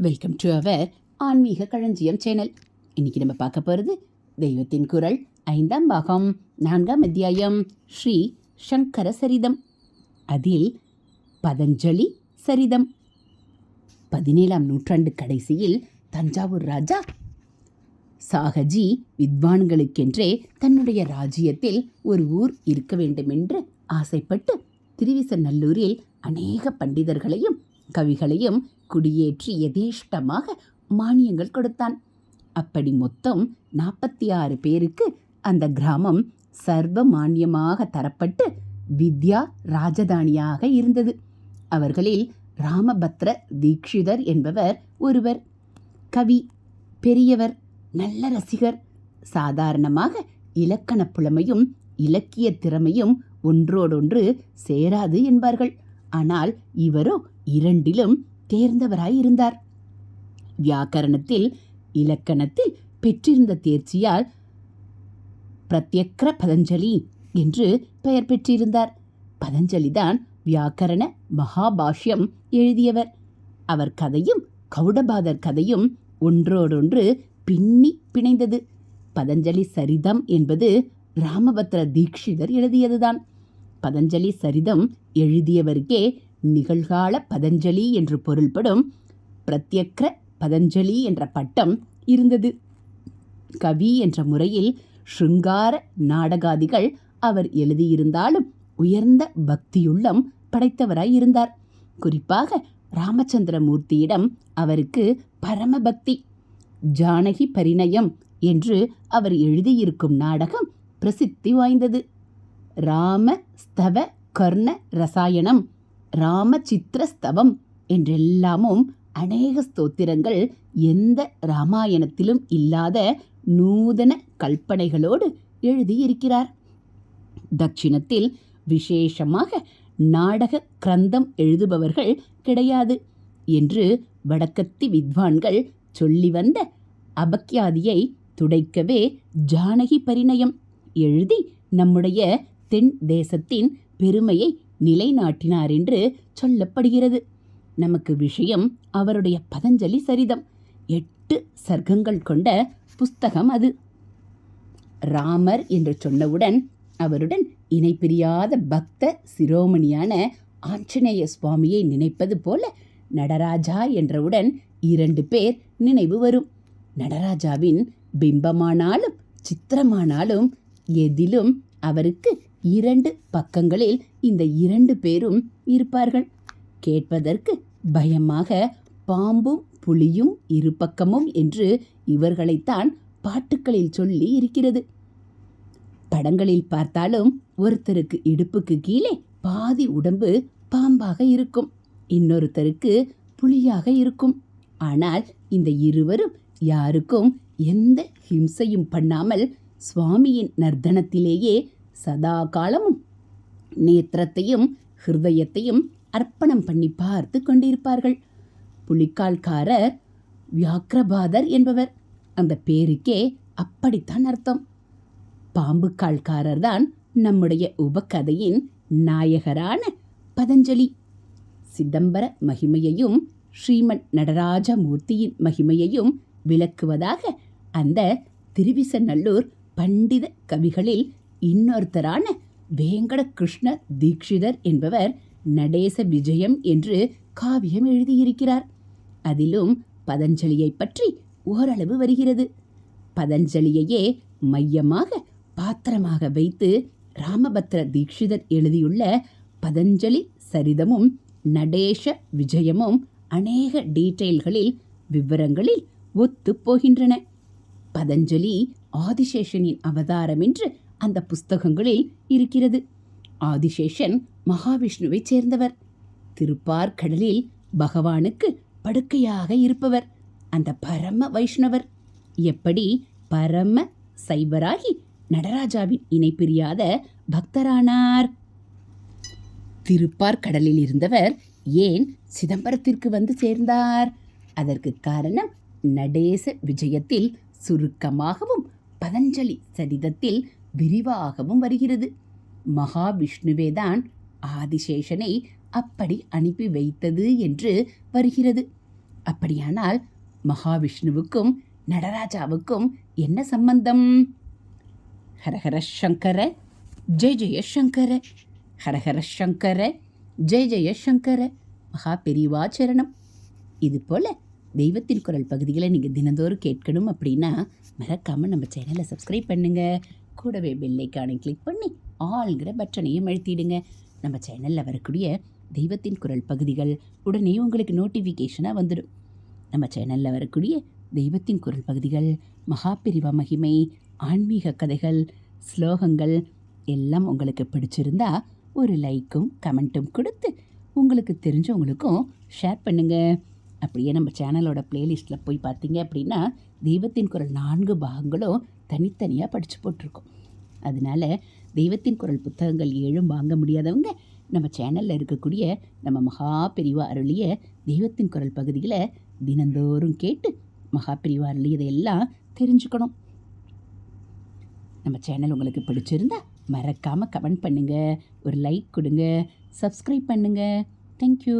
Welcome to our ஆன்மீக களஞ்சியம் channel இன்னைக்கு நம்ம பார்க்க போகிறது தெய்வத்தின் குரல் ஐந்தாம் பாகம் நான்காம் அத்தியாயம் ஸ்ரீ சங்கர சரிதம். அதில் பதஞ்சலி சரிதம். பதினேழாம் நூற்றாண்டு கடைசியில் தஞ்சாவூர் ராஜா சாகஜி வித்வான்களுக்கென்றே தன்னுடைய ராஜ்யத்தில் ஒரு ஊர் இருக்க வேண்டுமென்று ஆசைப்பட்டு திருவிசநல்லூரில் அநேக பண்டிதர்களையும் கவிகளையும் குடியேற்றி யதேஷ்டமாக மானியங்கள் கொடுத்தான். அப்படி மொத்தம் நாற்பத்தி ஆறு பேருக்கு அந்த கிராமம் சர்வ மானியமாக தரப்பட்டு வித்யா ராஜதானியாக இருந்தது. அவர்களில் ராமபத்ர தீக்ஷிதர் என்பவர் ஒருவர் கவி பெரியவர் நல்ல ரசிகர் சாதாரணமாக இலக்கண புலமையும் இலக்கிய திறமையும் ஒன்றோடொன்று சேராது என்பார்கள். ஆனால் இவரோ இரண்டிலும் தேர்ந்தவராய் இருந்தார். வியாக்கரணத்தில் இலக்கணத்தில் பெற்றிருந்த தேர்ச்சியால் பிரத்யக்ர பதஞ்சலி என்று பெயர் பெற்றிருந்தார். பதஞ்சலிதான் வியாக்கரண மகாபாஷ்யம் எழுதியவர். அவர் கதையும் கௌடபாதர் கதையும் ஒன்றோடொன்று பின்னி பிணைந்தது. பதஞ்சலி சரிதம் என்பது ராமபத்ர தீக்ஷிதர் எழுதியதுதான். பதஞ்சலி சரிதம் எழுதியவருக்கே நிகழ்கால பதஞ்சலி என்று பொருள்படும் பிரத்யக்ர பதஞ்சலி என்ற பட்டம் இருந்தது. கவி என்ற முறையில் ஷிருங்கார நாடகாதிகள் அவர் எழுதியிருந்தாலும் உயர்ந்த பக்தியுள்ளம் படைத்தவராய் இருந்தார். குறிப்பாக ராமச்சந்திரமூர்த்தியிடம் அவருக்கு பரமபக்தி ஜானகி பரிணயம் என்று அவர் எழுதியிருக்கும் நாடகம் பிரசித்தி வாய்ந்தது. ராம ஸ்தவ கர்ண ரசாயனம் ராமசித்திரஸ்தவம் என்றெல்லாமும் அநேக ஸ்தோத்திரங்கள் எந்த ராமாயணத்திலும் இல்லாத நூதன கல்பனைகளோடு எழுதியிருக்கிறார். தட்சிணத்தில் விசேஷமாக நாடக கிரந்தம் எழுதுபவர்கள் கிடையாது என்று வடக்கத்தி வித்வான்கள் சொல்லி வந்த அபக்யாதியை துடைக்கவே ஜானகி பரிணயம் எழுதி நம்முடைய தென் தேசத்தின் பெருமையை நிலைநாட்டினார் என்று சொல்லப்படுகிறது. நமக்கு விஷயம் அவருடைய பதஞ்சலி சரிதம். எட்டு சர்க்கங்கள் கொண்ட புஸ்தகம் அது. ராமர் என்று சொன்னவுடன் அவருடன் இணைப்பிரியாத பக்த சிரோமணியான ஆஞ்சநேய சுவாமியை நினைப்பது போல நடராஜா என்றவுடன் இரண்டு பேர் நினைவு வரும். நடராஜாவின் பிம்பமானாலும் சித்திரமானாலும் எதிலும் அவருக்கு இரண்டு பக்கங்களில் இந்த இரண்டு பேரும் இருப்பார்கள். கேட்பதற்கு பயமாக பாம்பும் புலியும் இரு பக்கமும் என்று இவர்களைத்தான் பாட்டுக்களில் சொல்லி இருக்கிறது. படங்களில் பார்த்தாலும் ஒருத்தருக்கு இடுப்புக்கு கீழே பாதி உடம்பு பாம்பாக இருக்கும் இன்னொருத்தருக்கு புலியாக இருக்கும். ஆனால் இந்த இருவரும் யாருக்கும் எந்த ஹிம்சையும் பண்ணாமல் சுவாமியின் நர்த்தனத்திலேயே சதா காலமும் நேத்திரத்தையும் ஹிருதயத்தையும் அர்ப்பணம் பண்ணி பார்த்து கொண்டிருப்பார்கள். புலிக்கால்காரர் வியாக்கிரபாதர் என்பவர். அந்த பேருக்கே அப்படித்தான் அர்த்தம். பாம்புக்கால்காரர் தான் நம்முடைய உபகதையின் நாயகரான பதஞ்சலி. சிதம்பர மகிமையையும் ஸ்ரீமன் நடராஜமூர்த்தியின் மகிமையையும் விளக்குவதாக அந்த திருவிசநல்லூர் பண்டித கவிகளில் இன்னொருத்தரான வேங்கட கிருஷ்ண தீக்ஷிதர் என்பவர் நடேச விஜயம் என்று காவியம் எழுதியிருக்கிறார். அதிலும் பதஞ்சலியை பற்றி ஓரளவு வருகிறது. பதஞ்சலியையே மையமாக பாத்திரமாக வைத்து ராமபத்ர தீக்ஷிதர் எழுதியுள்ள பதஞ்சலி சரிதமும் நடேஷ விஜயமும் அநேக டீட்டெயில்களில் விவரங்களில் ஒத்துப்போகின்றன பதஞ்சலி ஆதிசேஷனின் அவதாரம் என்று அந்த புஸ்தகங்களில் இருக்கிறது. ஆதிசேஷன் மகாவிஷ்ணுவைச் சேர்ந்தவர். திருப்பார்கடலில் பகவானுக்கு படுக்கையாக இருப்பவர். அந்த பரம வைஷ்ணவர். எப்படி பரம சைவராகி நடராஜாவின் இணை பிரியாத பக்தரானார்? திருப்பார்கடலில் இருந்தவர் ஏன் சிதம்பரத்திற்கு வந்து சேர்ந்தார்? அதற்கு காரணம் நடேச விஜயத்தில் சுருக்கமாகவும் பதஞ்சலி சரிதத்தில் விரிவாகவும் வருகிறது. மகாவிஷ்ணுவே தான் ஆதிசேஷனை அப்படி அனுப்பி வைத்தது என்று வருகிறது. அப்படியானால் மகாவிஷ்ணுவுக்கும் நடராஜாவுக்கும் என்ன சம்பந்தம்? ஹரஹர சங்கர ஜெய ஜெயசங்கர ஹரஹர சங்கர ஜெய ஜெயசங்கர மகா பெரிவா சரணம். இது போல் தெய்வத்தின் குரல் பகுதிகளை நீங்கள் தினந்தோறும் கேட்கணும் அப்படின்னா மறக்காமல் நம்ம சேனலை சப்ஸ்கிரைப் பண்ணுங்கள் கூடவே பெல்லைக்கானை கிளிக் பண்ணி ஆள்கிற பட்டனையும் அழுத்திடுங்க. நம்ம சேனலில் வரக்கூடிய தெய்வத்தின் குரல் பகுதிகள் உடனே உங்களுக்கு நோட்டிஃபிகேஷனாக வந்துடும். நம்ம சேனலில் வரக்கூடிய தெய்வத்தின் குரல் பகுதிகள் மகாபிரிவ மகிமை ஆன்மீக கதைகள் ஸ்லோகங்கள் எல்லாம் உங்களுக்கு பிடிச்சிருந்தா ஒரு லைக்கும் கமெண்ட்டும் கொடுத்து உங்களுக்கு தெரிஞ்சவங்களுக்கும் ஷேர் பண்ணுங்கள் அப்படியே நம்ம சேனலோட பிளேலிஸ்ட்டில் போய் பார்த்தீங்க அப்படின்னா தெய்வத்தின் குரல் நான்கு பாகங்களும் தனித்தனியாக படித்து போட்டிருக்கோம். அதனால தெய்வத்தின் குரல் புத்தகங்கள் ஏழும் வாங்க முடியாதவங்க நம்ம சேனலில் இருக்கக்கூடிய நம்ம மகா பெரிவா அருளிய தெய்வத்தின் குரல் பகுதிகளை தினந்தோறும் கேட்டு மகா பெரிவா அருளியதையெல்லாம் தெரிஞ்சுக்கணும். நம்ம சேனல் உங்களுக்கு பிடிச்சிருந்தா மறக்காமல் கமெண்ட் பண்ணுங்கள் ஒரு லைக் கொடுங்க சப்ஸ்கிரைப் பண்ணுங்கள் தேங்க்யூ